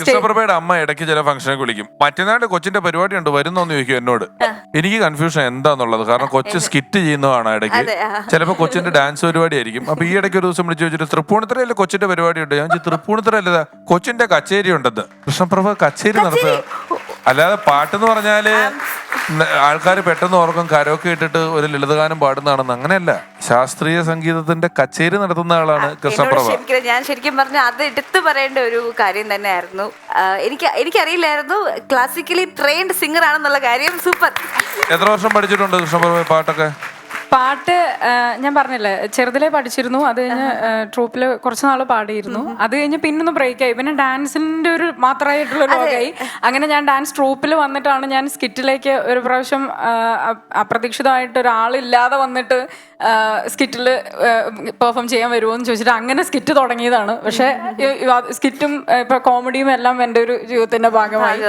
കൃഷ്ണപ്രഭയുടെ അമ്മ ഇടയ്ക്ക് ചില ഫംഗ്ഷനെ വിളിക്കും. മറ്റന്നാട്ട് കൊച്ചിന്റെ പരിപാടി ഉണ്ട് വരുന്നോന്ന് ചോദിക്കും എന്നോട്. എനിക്ക് കൺഫ്യൂഷൻ എന്താന്നുള്ളത്. കാരണം കൊച്ച് സ്കിറ്റ് ചെയ്യുന്നതാണ് ഇടയ്ക്ക്. അതെ, ആ. ചിലപ്പോ കൊച്ചിന്റെ ഡാൻസ് പരിപാടി ആയിരിക്കും അപ്പൊ ഈ ഇടയ്ക്ക് ഒരു ദിവസം വിളിച്ചു ചോദിച്ചിട്ട് തൃപ്പൂണിത്തറയിലെ കൊച്ചിന്റെ പരിപാടി ഉണ്ട് ഞാൻ തൃപ്പൂണിത്തറയല്ല കൊച്ചിന്റെ കച്ചേരി ഉണ്ടെന്ന്. കൃഷ്ണപ്രഭ കച്ചേരി നടത്തുക. അല്ലാതെ പാട്ടെന്ന് പറഞ്ഞാൽ ആൾക്കാർ പെട്ടെന്ന് ഓർക്കും കരോക്കെ ഇട്ടിട്ട് ഒരു ലളിതഗാനം പാടുന്നതാണെന്ന്. അങ്ങനെയല്ല. ശാസ്ത്രീയ സംഗീതത്തിന്റെ കച്ചേരി നടത്തുന്ന ആളാണ് കൃഷ്ണപ്രഭ ഞാൻ ശരിക്കും പറഞ്ഞ അത് എടുത്തു പറയേണ്ട ഒരു കാര്യം തന്നെയായിരുന്നു. എനിക്ക് എനിക്കറിയില്ലായിരുന്നു ക്ലാസിക്കലി ട്രെയിൻഡ് സിംഗർ ആണെന്നുള്ള കാര്യം. സൂപ്പർ എത്ര വർഷം പഠിച്ചിട്ടുണ്ട് കൃഷ്ണപ്രഭ പാട്ടൊക്കെ? പാട്ട് ഞാൻ പറഞ്ഞില്ലേ ചെറുതിലേ പഠിച്ചിരുന്നു അത് കഴിഞ്ഞ് ട്രൂപ്പിൽ കുറച്ച് നാൾ പാടിയിരുന്നു. അത് കഴിഞ്ഞ് പിന്നൊന്ന് ബ്രേക്ക് ആയി. പിന്നെ ഡാൻസിന്റെ ഒരു മാത്രമായിട്ടുള്ള ലോകമായി അങ്ങനെ ഞാൻ ഡാൻസ് ട്രൂപ്പിൽ വന്നിട്ടാണ് ഞാൻ സ്കിറ്റിലേക്ക് ഒരു പ്രാവശ്യം അപ്രതീക്ഷിതമായിട്ട് ഒരാളില്ലാതെ വന്നിട്ട് സ്കിറ്റിൽ പെർഫോം ചെയ്യാൻ വരുമോ എന്ന് ചോദിച്ചിട്ട് അങ്ങനെ സ്കിറ്റ് തുടങ്ങിയതാണ്. പക്ഷെ സ്കിറ്റും ഇപ്പൊ കോമഡിയും എല്ലാം എന്റെ ഒരു ജീവിതത്തിന്റെ ഭാഗമായി.